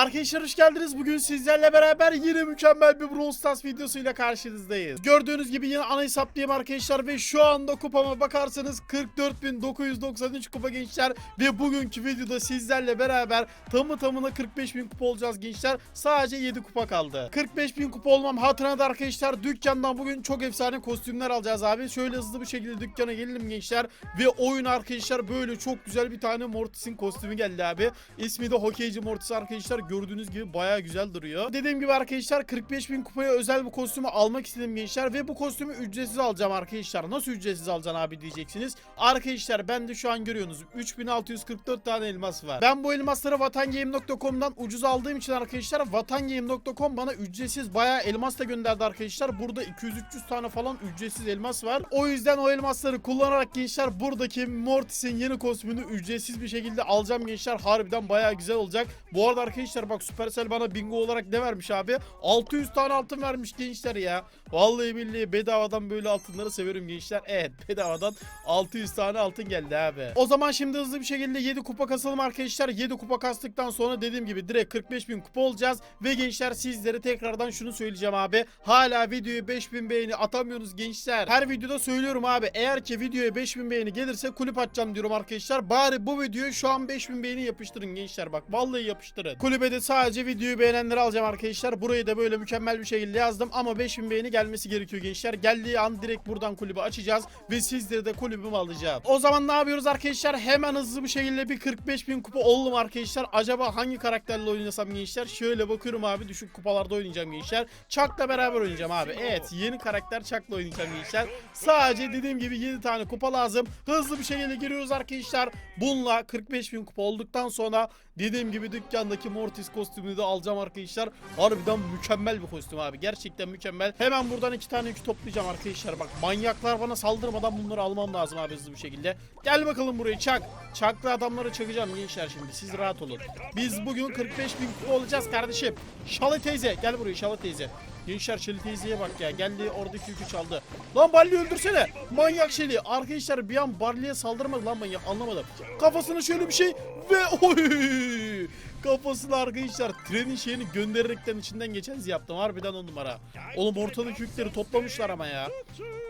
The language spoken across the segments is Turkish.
Arkadaşlar hoş geldiniz. Bugün sizlerle beraber yine mükemmel bir Brawl Stars videosuyla karşınızdayız. Gördüğünüz gibi yine ana hesaplayayım arkadaşlar ve şu anda kupama bakarsanız 44.993 kupa gençler ve bugünkü videoda sizlerle beraber tamı tamına 45.000 kupa olacağız gençler. Sadece 7 kupa kaldı. 45.000 kupa olmam hatırına da arkadaşlar dükkandan bugün çok efsane kostümler alacağız abi. Şöyle hızlı bir şekilde dükkana gelelim gençler ve oyun arkadaşlar böyle çok güzel bir tane Mortis'in kostümü geldi abi. İsmi de Hokeyci Mortis arkadaşlar. Gördüğünüz gibi baya güzel duruyor. Dediğim gibi arkadaşlar 45 bin kupaya özel bu kostümü almak istedim gençler. Ve bu kostümü ücretsiz alacağım arkadaşlar. Nasıl ücretsiz alacaksın abi diyeceksiniz. Arkadaşlar ben de şu an görüyorsunuz. 3644 tane elmas var. Ben bu elmasları vatangame.com'dan ucuz aldığım için arkadaşlar vatangame.com bana ücretsiz baya elmas da gönderdi arkadaşlar. Burada 200-300 tane falan ücretsiz elmas var. O yüzden o elmasları kullanarak gençler buradaki Mortis'in yeni kostümünü ücretsiz bir şekilde alacağım gençler. Harbiden baya güzel olacak. Bu arada arkadaşlar bak Supercell bana bingo olarak ne vermiş abi? 600 tane altın vermiş gençler ya. Vallahi billahi bedavadan böyle altınları severim gençler. Evet bedavadan 600 tane altın geldi abi. O zaman şimdi hızlı bir şekilde 7 kupa kasalım arkadaşlar. 7 kupa kastıktan sonra dediğim gibi direkt 45 bin kupa olacağız. Ve gençler sizlere tekrardan şunu söyleyeceğim abi. Hala videoyu 5000 beğeni atamıyorsunuz gençler. Her videoda söylüyorum abi. Eğer ki videoya 5000 beğeni gelirse kulüp açacağım diyorum arkadaşlar. Bari bu videoyu şu an 5000 beğeni yapıştırın gençler. Bak vallahi yapıştırın. Kulübede sadece videoyu beğenenleri alacağım arkadaşlar. Burayı da böyle mükemmel bir şekilde yazdım. Ama 5000 beğeni gelmesi gerekiyor gençler. Geldiği an direkt buradan kulübü açacağız. Ve sizleri de kulübüme alacağım. O zaman ne yapıyoruz arkadaşlar? Hemen hızlı bir şekilde bir 45 bin kupa oldum arkadaşlar. Acaba hangi karakterle oynasam gençler? Şöyle bakıyorum abi düşük kupalarda oynayacağım gençler. Chuck'la beraber oynayacağım abi. Evet yeni karakter Chuck'la oynayacağım gençler. Sadece dediğim gibi 7 tane kupa lazım. Hızlı bir şekilde giriyoruz arkadaşlar. Bununla 45 bin kupa olduktan sonra dediğim gibi dükkandaki Mortis kostümünü de alacağım arkadaşlar. Harbiden mükemmel bir kostüm abi. Gerçekten mükemmel. Hemen buradan iki tane yükü toplayacağım arkadaşlar. Bak manyaklar bana saldırmadan bunları almam lazım abi hızlı bir şekilde. Gel bakalım buraya çak. Çaklı adamları çakacağım gençler şimdi. Siz rahat olun. Biz bugün 45 bin olacağız kardeşim. Şalı teyze. Gel buraya Şalı teyze. Gençler Şeli teyzeye bak ya. Geldi oradaki yükü çaldı. Lan Barley'i öldürsene. Manyak Şeli. Arkadaşlar bir an Barley'e saldırmadı lan manyak. Anlamadım. Kafasına şöyle bir şey ve oy. Kafasına arkadaşlar trenin şeyini göndererekten içinden geçeniz yaptım. Harbiden on numara. Oğlum ortadaki yükleri toplamışlar ama ya.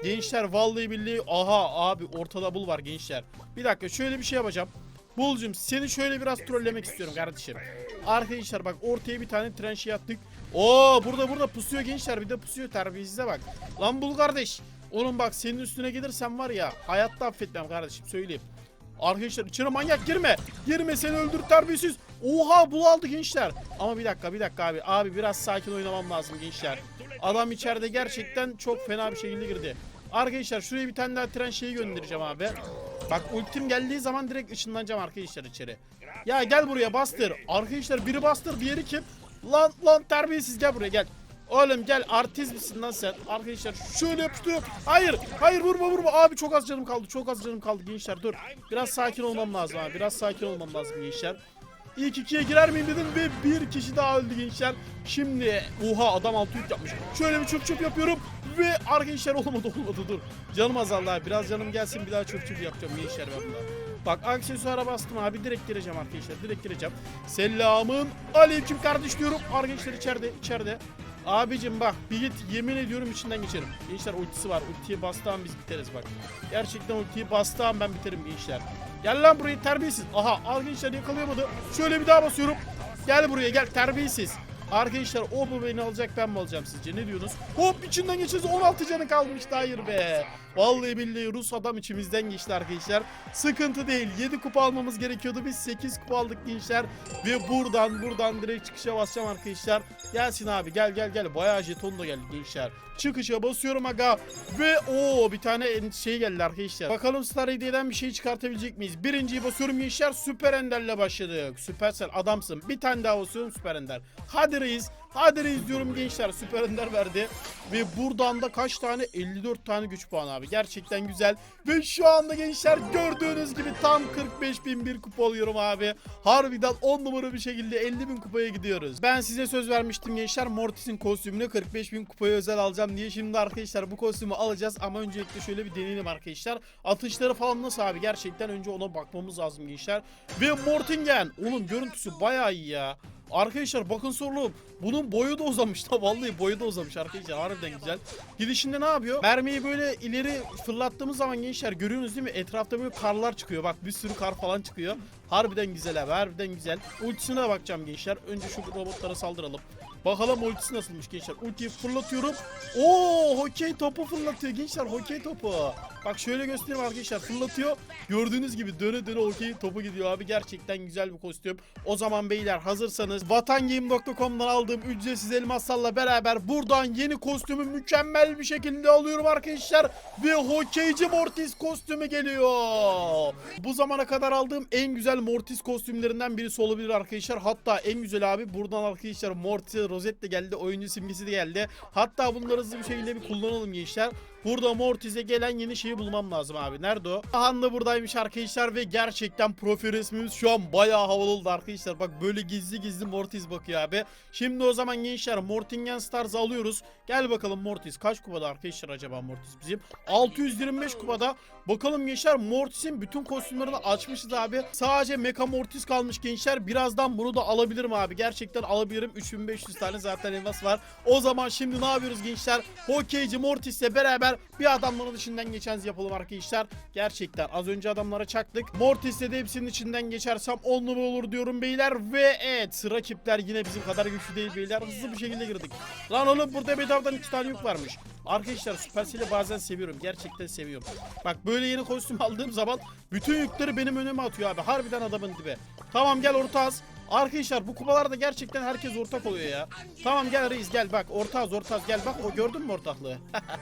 Gençler vallahi billahi aha abi ortada bul var gençler. Bir dakika şöyle bir şey yapacağım. Bulcum seni şöyle biraz trollemek istiyorum kardeşim. Arkadaşlar bak ortaya bir tane tren şey attık. Oo burada burada pusuyor gençler bir de pusuyor terbiyesize bak. Lan bul kardeş. Oğlum bak senin üstüne gelirsem var ya hayatta affetmem kardeşim söyleyeyim. Arkadaşlar içeri manyak girme. Girme seni öldür terbiyesiz. Oha bul aldı gençler. Ama bir dakika bir dakika abi. Abi biraz sakin oynamam lazım gençler. Adam içeride gerçekten çok fena bir şekilde girdi. Arkadaşlar şuraya bir tane daha tren şeyi göndereceğim abi. Bak ultim geldiği zaman direkt ışınlanacağım arkadaşlar içeri. Ya gel buraya bastır. Arkadaşlar biri bastır diğeri kim? Lan lan terbiyesiz gel buraya gel. Oğlum gel artist misin lan sen? Arkadaşlar şöyle yapıştırıyorum. Hayır hayır vurma vurma. Abi çok az canım kaldı. Çok az canım kaldı gençler dur. Biraz sakin olmam lazım abi. Biraz sakin olmam lazım gençler. İlk ikiye girer miyim dedim ve bir kişi daha öldü gençler. Şimdi oha adam altı yük yapmış. Şöyle bir çöp çöp yapıyorum ve arkadaşlar olmadı olmadı dur. Canım azaldı abi. Biraz canım gelsin bir daha çöp çöp yapacağım gençler ben buna. Bak aksesuara bastım abi direkt gireceğim arkadaşlar direkt gireceğim. Selamın aleyküm kardeş diyorum. Arkadaşlar içeride içeride. Abicim bak bir git yemin ediyorum içinden geçerim. Gençler ultisi var. Ultiyi bastığı an biz biteriz bak. Gerçekten ultiyi bastığı an ben biterim gençler. Gel lan buraya terbiyesiz. Aha arkadaşlar yakalayamadı. Şöyle bir daha basıyorum. Gel buraya gel terbiyesiz. Arkadaşlar o mu beni alacak ben mi alacağım sizce ne diyorsunuz? Hop içinden geçeceğiz 16 canı kalmış hayır be. Vallahi billahi Rus adam içimizden geçti arkadaşlar. Sıkıntı değil 7 kupa almamız gerekiyordu biz 8 kupa aldık gençler. Ve buradan buradan direkt çıkışa basacağım arkadaşlar. Gelsin abi gel gel gel bayağı jeton da geldi gençler. Çıkışa basıyorum aga. Ve o bir tane şey geldi arkadaşlar. Bakalım Star Hediye'den bir şey çıkartabilecek miyiz? Birinciyi basıyorum gençler Süper Ender'le başladık. Süpersel adamsın. Bir tane daha basıyorum Süper Ender. Hadi reis. Hadi reis diyorum gençler. Süper Ender verdi. Ve buradan da kaç tane? 54 tane güç puanı abi. Gerçekten güzel. Ve şu anda gençler gördüğünüz gibi tam 45 bin bir kupa alıyorum abi. Harbiden 10 numara bir şekilde 50 bin kupaya gidiyoruz. Ben size söz vermiştim gençler. Mortis'in kostümünü 45 bin kupaya özel alacağım diye. Şimdi arkadaşlar bu kostümü alacağız. Ama öncelikle şöyle bir deneyelim arkadaşlar. Atışları falan nasıl abi? Gerçekten önce ona bakmamız lazım gençler. Ve Mortingen. Oğlum görüntüsü bayağı iyi ya. Arkadaşlar bakın sorulum. Bunun boyu da uzamış da vallahi boyu da uzamış arkadaşlar. Harbiden güzel. Gidişinde ne yapıyor? Mermiyi böyle ileri fırlattığımız zaman gençler görüyorsunuz değil mi? Etrafta böyle karlar çıkıyor. Bak bir sürü kar falan çıkıyor. Harbiden güzel abi. Harbiden güzel. Ultisine bakacağım gençler. Önce şu robotlara saldıralım. Bakalım ultisi nasılmış gençler. Ultiyi fırlatıyorum. Oo hokey topu fırlatıyor gençler. Hokey topu. Bak şöyle göstereyim arkadaşlar. Fırlatıyor. Gördüğünüz gibi döne döne hokey topu gidiyor abi. Gerçekten güzel bir kostüm. O zaman beyler hazırsanız vatangame.com'dan aldığım ücretsiz elmaslarla beraber buradan yeni kostümü mükemmel bir şekilde alıyorum arkadaşlar. Ve hokeyci Mortis kostümü geliyor. Bu zamana kadar aldığım en güzel Mortis kostümlerinden birisi olabilir arkadaşlar. Hatta en güzel abi buradan arkadaşlar Mortis rozet de geldi. Oyuncu simgesi de geldi. Hatta bunları hızlı bir şekilde bir kullanalım gençler. Burada Mortis'e gelen yeni şeyi bulmam lazım abi. Nerede o? Han da buradaymış arkadaşlar ve gerçekten profil resmimiz şu an bayağı havalı oldu arkadaşlar. Bak böyle gizli gizli Mortis bakıyor abi. Şimdi o zaman gençler Mortingen Stars'ı alıyoruz. Gel bakalım Mortis kaç kupada arkadaşlar acaba Mortis bizim? 625 kupada. Bakalım gençler Mortis'in bütün kostümlerini açmışız abi. Sadece Mecha Mortis kalmış gençler. Birazdan bunu da alabilirim abi. Gerçekten alabilirim. 3500 tane zaten elmas var. O zaman şimdi ne yapıyoruz gençler? Hokeyci Mortis'le beraber bir adamların içinden geçen yapalım arkadaşlar. Gerçekten az önce adamlara çaktık. Mortis'le de hepsinin içinden geçersem 10 numara olur diyorum beyler. Ve evet rakipler yine bizim kadar güçlü değil beyler. Hızlı bir şekilde girdik. Lan oğlum burada bedavadan iki tane yük varmış. Arkadaşlar Supercell'i bazen seviyorum. Gerçekten seviyorum. Bak böyle yeni kostüm aldığım zaman bütün yükleri benim önüme atıyor abi. Harbiden adamın dibe. Tamam gel orta az. Arkadaşlar bu kupalarda gerçekten herkes ortak oluyor ya. Tamam gel reis gel bak orta az orta az gel bak o gördün mü ortaklığı?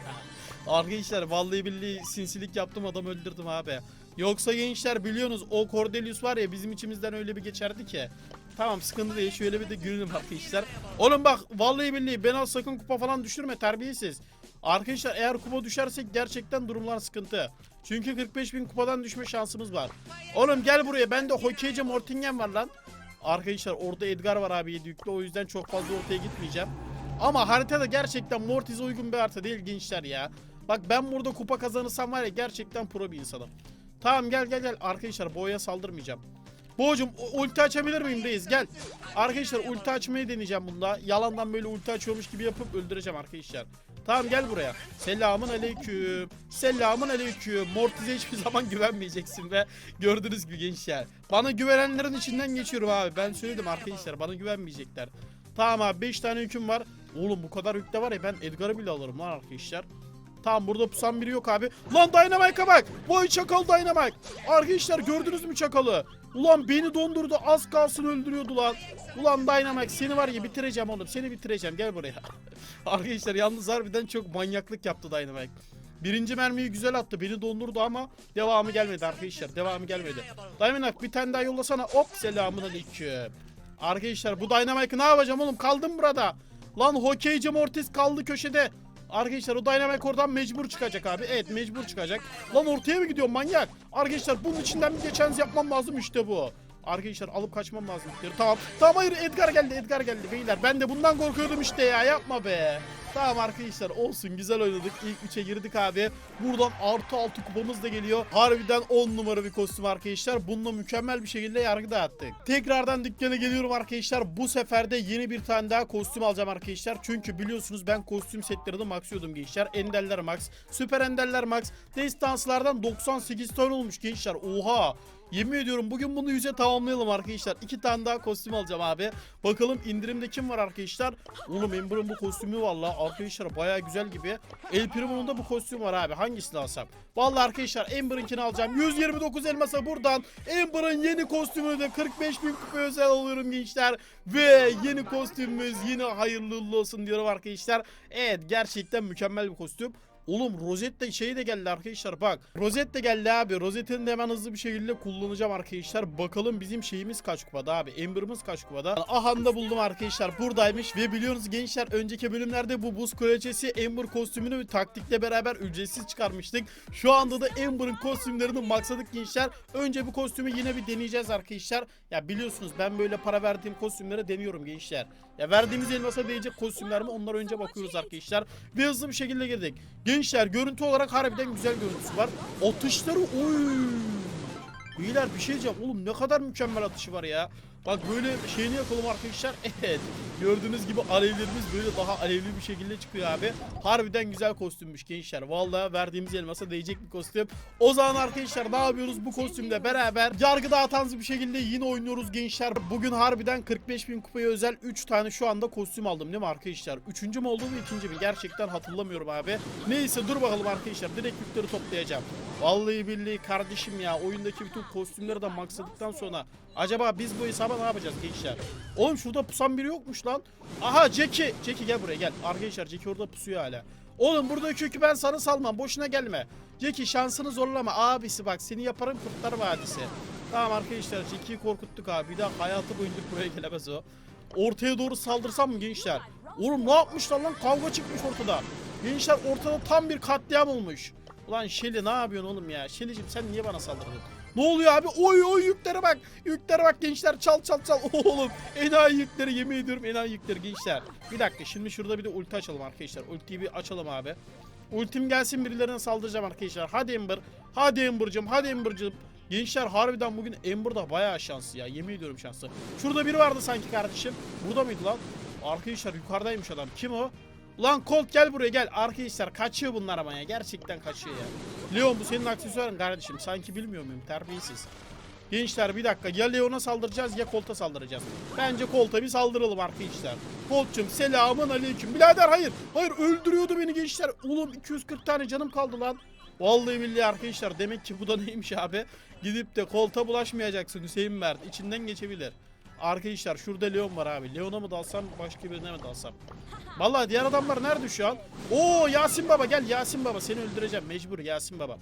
Arkadaşlar vallahi billahi sinsilik yaptım adam öldürdüm abi. Yoksa gençler biliyorsunuz o Cordelius var ya bizim içimizden öyle bir geçerdi ki. Tamam sıkıntı değil şöyle bir de gülelim arkadaşlar. Oğlum bak vallahi billahi ben al sakın kupa falan düşürme terbiyesiz. Arkadaşlar eğer kupa düşersek gerçekten durumlar sıkıntı. Çünkü 45 bin kupadan düşme şansımız var. Oğlum gel buraya bende hokeyci Mortingen var lan. Arkadaşlar orada Edgar var abi 7 yüklü o yüzden çok fazla ortaya gitmeyeceğim. Ama haritada gerçekten Mortis'e uygun bir harita değil gençler ya. Bak ben burada kupa kazanırsam var ya gerçekten pro bir insanım. Tamam gel gel gel arkadaşlar boğaya saldırmayacağım. Boğacım ulti açabilir miyim reis gel. Arkadaşlar ulti açmayı deneyeceğim bunda. Yalandan böyle ulti açıyormuş gibi yapıp öldüreceğim arkadaşlar. Tamam gel buraya. Selamun aleyküm. Selamun aleyküm. Mortis'e hiçbir zaman güvenmeyeceksin ve gördüğünüz gibi gençler. Bana güvenenlerin içinden geçiyorum abi. Ben söyledim arkadaşlar bana güvenmeyecekler. Tamam abi 5 tane yüküm var. Oğlum bu kadar yükte var ya ben Edgar'ı bile alırım lan arkadaşlar. Tamam burada pusan biri yok abi. Lan Dynamite'a bak. Vay çakal Dynamite. Arkadaşlar gördünüz mü çakalı? Ulan beni dondurdu az kalsın öldürüyordu lan. Ulan Dynamite seni var ya bitireceğim oğlum. Seni bitireceğim gel buraya. Arkadaşlar yalnız harbiden çok manyaklık yaptı Dynamite. Birinci mermiyi güzel attı. Beni dondurdu ama devamı gelmedi arkadaşlar. Devamı gelmedi. Dynamite bir tane daha yollasana. Hop selamun aleyküm. Arkadaşlar bu Dynamite'ı ne yapacağım oğlum? Kaldım burada. Lan hokeyci Mortis kaldı köşede. Arkadaşlar o Dynamite oradan mecbur çıkacak abi. Evet mecbur çıkacak. Lan ortaya mı gidiyor manyak? Arkadaşlar bunun içinden bir geçeniz yapmam lazım işte bu. Arkadaşlar alıp kaçmam lazım. Tamam. Tamam hayır Edgar geldi Edgar geldi beyler. Ben de bundan korkuyordum işte ya yapma be. Tamam arkadaşlar olsun güzel oynadık. İlk 3'e girdik abi. Buradan artı 6 kupamız da geliyor. Harbiden 10 numara bir kostüm arkadaşlar. Bununla mükemmel bir şekilde yargı dağıttık. Tekrardan dükkana geliyorum arkadaşlar. Bu sefer de yeni bir tane daha kostüm alacağım arkadaşlar. Çünkü biliyorsunuz ben kostüm setlerini maxlıyordum gençler. Enderler max, süper enderler max. Destanslardan 98 tane olmuş gençler. Oha. Yemin ediyorum bugün bunu 100'e tamamlayalım arkadaşlar. İki tane daha kostüm alacağım abi. Bakalım indirimde kim var arkadaşlar? Oğlum Ember'ın bu kostümü valla arkadaşlar baya güzel gibi. El Primo'nun da bu kostüm var abi. Hangisini alsam? Valla arkadaşlar Ember'ınkini alacağım. 129 elmasa buradan Ember'ın yeni kostümünü de 45 bin kupa özel alıyorum gençler. Ve yeni kostümümüz yine hayırlı olsun diyorum arkadaşlar. Evet gerçekten mükemmel bir kostüm. Oğlum rozet de şey de geldi arkadaşlar bak. Rozet de geldi abi. Rozetini de hemen hızlı bir şekilde kullanacağım arkadaşlar. Bakalım bizim şeyimiz kaç kupada abi. Ember'ımız kaç kupada. Ahanda buldum arkadaşlar. Buradaymış ve biliyorsunuz gençler önceki bölümlerde bu buz kraliçesi Ember kostümünü taktikle beraber ücretsiz çıkarmıştık. Şu anda da Ember'ın kostümlerini maksadık gençler. Önce bu kostümü yine bir deneyeceğiz arkadaşlar. Ya biliyorsunuz ben böyle para verdiğim kostümleri deniyorum gençler. Ya verdiğimiz elmasa değecek kostümler mi onlara önce bakıyoruz arkadaşlar. Ve hızlı bir şekilde girdik. Gençler görüntü olarak harbiden güzel görüntüsü var. Atışları oy. Beyler bir şey diyeceğim. Oğlum ne kadar mükemmel atışı var ya. Bak böyle şeyini yakalım arkadaşlar. Evet. Gördüğünüz gibi alevlerimiz böyle daha alevli bir şekilde çıkıyor abi. Harbiden güzel kostümmüş gençler. Vallahi verdiğimiz elmasa değecek bir kostüm. O zaman arkadaşlar ne yapıyoruz bu kostümle beraber? Yargı dağıtansız bir şekilde yine oynuyoruz gençler. Bugün harbiden 45 bin kupaya özel 3 tane şu anda kostüm aldım değil mi arkadaşlar? Üçüncü mü oldu mu ikinci mi? Gerçekten hatırlamıyorum abi. Neyse dur bakalım arkadaşlar. Direkt yükleri toplayacağım. Vallahi billahi kardeşim ya oyundaki bütün kostümleri de maksadıktan sonra acaba biz bu hesaba ne yapacağız gençler? Oğlum şurada pusan biri yokmuş lan. Aha Jackie. Jackie gel buraya gel. Arkadaşlar Jackie orada pusuyor hala. Oğlum burada kökü ben sana salmam. Boşuna gelme. Jackie şansını zorlama. Abisi bak seni yaparım Kurtlar Vadisi. Tamam arkadaşlar Jackie'yi korkuttuk abi. Bir daha hayatı boyunca buraya gelemez o. Ortaya doğru saldırsam mı gençler? Oğlum ne yapmışlar lan? Kavga çıkmış ortada. Gençler ortada tam bir katliam olmuş. Ulan Şeli ne yapıyorsun oğlum ya? Şeli'cim sen niye bana saldırdın? Ne oluyor abi? Oy oy yüklere bak. Yüklere bak gençler çal çal çal. Oğlum enayi yükleri yemin ediyorum enayi yükleri gençler. Bir dakika şimdi şurada bir de ulti açalım arkadaşlar. Ultiyi bir açalım abi. Ultim gelsin birilerine saldıracağım arkadaşlar. Hadi Ember. Hadi Ember'cım. Hadi Ember'cım. Gençler harbiden bugün Ember da bayağı şanslı ya. Yemin ediyorum şanslı. Şurada biri vardı sanki kardeşim. Burada mıydı lan? Arkadaşlar yukarıdaymış adam. Kim o? Ulan Colt gel buraya gel. Arkadaşlar kaçıyor bunlar ama ya. Gerçekten kaçıyor ya. Leon bu senin aksesuarın kardeşim. Sanki bilmiyor muyum? Terbiyesiz. Gençler bir dakika ya Leon'a saldıracağız ya Colt'a saldıracağız. Bence Colt'a bir saldıralım arkadaşlar. Colt'cum selamın aleyküm. Birader hayır. Hayır öldürüyordu beni gençler. Oğlum 240 tane canım kaldı lan. Vallahi billahi arkadaşlar demek ki bu da neymiş abi. Gidip de Colt'a bulaşmayacaksın Hüseyin Mert. İçinden geçebilir. Arkadaşlar şurada Leon var abi. Leon'a mı dalsam başka birine mi dalsam? Vallahi diğer adamlar nerede şu an? Oo Yasin Baba gel Yasin Baba seni öldüreceğim mecbur Yasin Baba.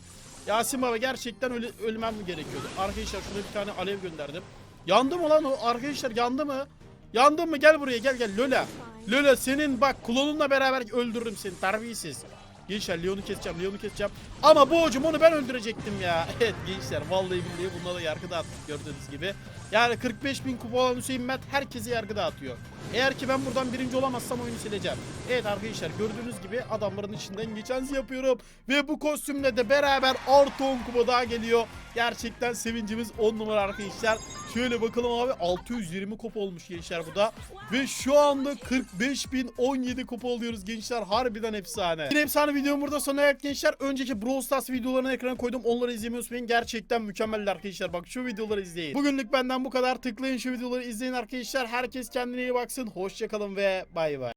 Yasin Baba gerçekten öyle ölmem mi gerekiyordu? Arkadaşlar şurada bir tane alev gönderdim. Yandı mı lan o? Arkadaşlar yandı mı? Yandı mı? Gel buraya gel gel Lola. Lola senin bak klonunla beraber öldürürüm seni terbiyesiz. Gençler Leon'u keseceğim, Leon'u keseceğim. Ama bu hocam onu ben öldürecektim ya. Evet gençler vallahi billahi bunda da yargı dağıttık gördüğünüz gibi. Yani 45 bin kupa olan Hüseyin Mert herkese yargı dağıtıyor. Eğer ki ben buradan birinci olamazsam oyunu sileceğim. Evet arkadaşlar gördüğünüz gibi adamların içinden geçen yapıyorum. Ve bu kostümle de beraber artı 10 kupa daha geliyor. Gerçekten sevincimiz 10 numara arkadaşlar. Şöyle bakalım abi 620 kupa olmuş gençler bu da. Ve şu anda 45.017 kupa oluyoruz gençler. Harbiden efsane. Yine efsane videom burada sona erdi gençler. Önceki Brawl Stars videolarını ekrana koydum. Onları izlemeyi unutmayın. Gerçekten mükemmeller arkadaşlar. Bak şu videoları izleyin. Bugünlük benden bu kadar. Tıklayın şu videoları izleyin arkadaşlar. Herkes kendine iyi baksın. Hoşçakalın ve bay bay.